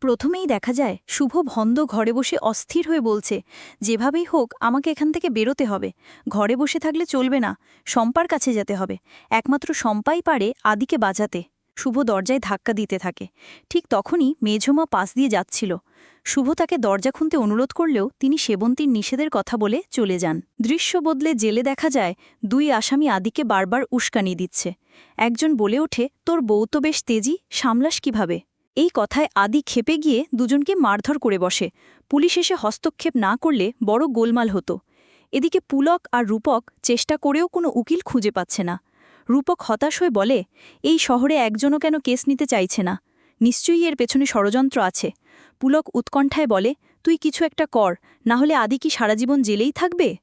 প্রথমেই দেখা যায়, শুভ ভন্দ ঘরে বসে অস্থির হয়ে বলছে, যেভাবেই হোক, আমাকে এখান থেকে বেরোতে হবে। ঘরে বসে থাকলে চলবে না। শম্পার কাছে যেতে হবে। একমাত্র শম্পাই পারে আদিকে বাঁচাতে। শুভ দরজায় ধাক্কা দিতে থাকে। ঠিক তখনই মেঝমা পাশ দিয়ে যাচ্ছিল। শুভ তাকে দরজা খুনতে অনুরোধ করলেও তিনি সেবন্তীর নিষেধের কথা বলে চলে যান। দৃশ্য বদলে জেলে দেখা যায়, দুই আসামি আদিকে বারবার উস্কানি দিচ্ছে। একজন বলে ওঠে, তোর বউ তো বেশ তেজি, সামলাস কীভাবে? এই কথায় আদি ক্ষেপে গিয়ে দুজনকে মারধর করে বসে। পুলিশ এসে হস্তক্ষেপ না করলে বড় গোলমাল হতো। এদিকে পুলক আর রূপক চেষ্টা করেও কোনো উকিল খুঁজে পাচ্ছে না। রূপক হতাশ হয়ে বলে, এই শহরে একজনও কেন কেস নিতে চাইছে না? নিশ্চয়ই এর পেছনে ষড়যন্ত্র আছে। পুলক উৎকণ্ঠায় বলে, তুই কিছু একটা কর, না হলে আদি কি সারা জীবন জেলেই থাকবে?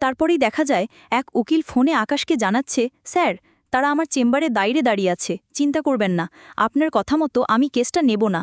তারপরেই দেখা যায়, এক উকিল ফোনে আকাশকে জানাচ্ছে, স্যার তারা আমার চেম্বারে দাঁড়িয়ে দাঁড়িয়ে আছে, চিন্তা করবেন না, আপনার কথা মতো আমি কেসটা নেব না।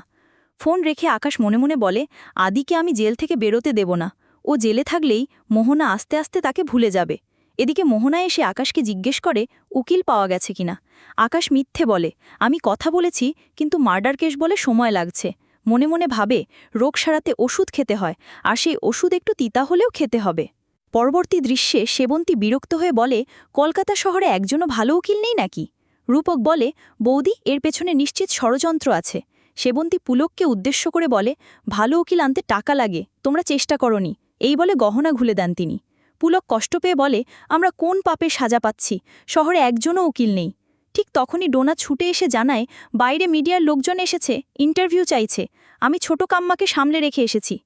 ফোন রেখে আকাশ মনে মনে বলে, আদিকে আমি জেল থেকে বেরোতে দেব না। ও জেলে থাকলেই মোহনা আস্তে আস্তে তাকে ভুলে যাবে। এদিকে মোহনা এসে আকাশকে জিজ্ঞেস করে, উকিল পাওয়া গেছে কিনা? আকাশ মিথ্যে বলে, আমি কথা বলেছি, কিন্তু মার্ডার কেস বলে সময় লাগছে। মনে মনে ভাবে, রোগ সারাতে ওষুধ খেতে হয়, আর সেই ওষুধ একটু তিতা হলেও খেতে হবে। পরবর্তী দৃশ্যে সেবন্তী বিরক্ত হয়ে বলে, কলকাতা শহরে একজনও ভালো উকিল নেই নাকি? রূপক বলে, বৌদি, এর পেছনে নিশ্চিত ষড়যন্ত্র আছে। সেবন্তী পুলককে উদ্দেশ্য করে বলে, ভালো উকিল আনতে টাকা লাগে, তোমরা চেষ্টা করনি। এই বলে গহনা ঘুলে দেন তিনি। পুলক কষ্ট পেয়ে বলে, আমরা কোন পাপে সাজা পাচ্ছি? শহরে একজনও উকিল নেই। ঠিক তখনই ডোনা ছুটে এসে জানায়, বাইরে মিডিয়ার লোকজন এসেছে, ইন্টারভিউ চাইছে। আমি ছোট কাম্মাকে সামলে রেখে এসেছি।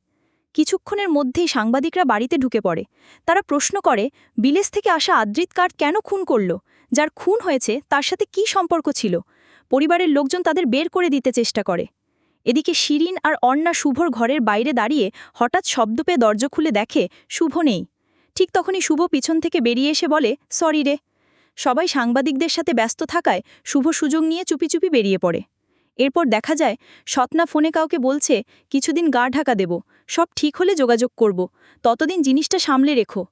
কিছুক্ষণের মধ্যেই সাংবাদিকরা বাড়িতে ঢুকে পড়ে। তারা প্রশ্ন করে, বিলেস থেকে আসা আদ্রিত কার্ড কেন খুন করল? যার খুন হয়েছে, তার সাথে কি সম্পর্ক ছিল? পরিবারের লোকজন তাদের বের করে দিতে চেষ্টা করে। এদিকে শিরিন আর অর্ণা শুভর ঘরের বাইরে দাঁড়িয়ে হঠাৎ শব্দ পেয়ে দরজা খুলে দেখে, শুভ নেই। ঠিক তখনই শুভ পিছন থেকে বেরিয়ে এসে বলে, সরি রে। সবাই সাংবাদিকদের সাথে ব্যস্ত থাকায় শুভ সুযোগ নিয়ে চুপি চুপি বেরিয়ে পড়ে। এরপর দেখা যায় সতনা ফোনে কাউকে বলছে, কিছুদিন গা ঢাকা দেব, সব ঠিক হলে যোগাযোগ করব, ততদিন জিনিসটা সামলে রেখো।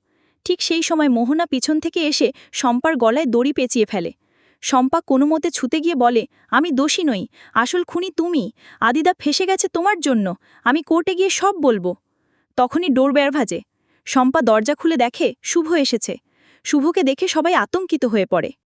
ঠিক সেই সময় মোহনা পিছন থেকে এসে শম্পার গলায় দড়ি পেঁচিয়ে ফেলে। শম্পা কোনো মতে ছুতে গিয়ে বলে, আমি দোষী নই, আসল খুনি তুমি, আদিদা ফেসে গেছে তোমার জন্য, আমি কোর্টে গিয়ে সব বলব। তখনই ডোর বের ভাজে। শম্পা দরজা খুলে দেখে শুভ এসেছে। শুভকে দেখে সবাই আতঙ্কিত হয়ে পড়ে।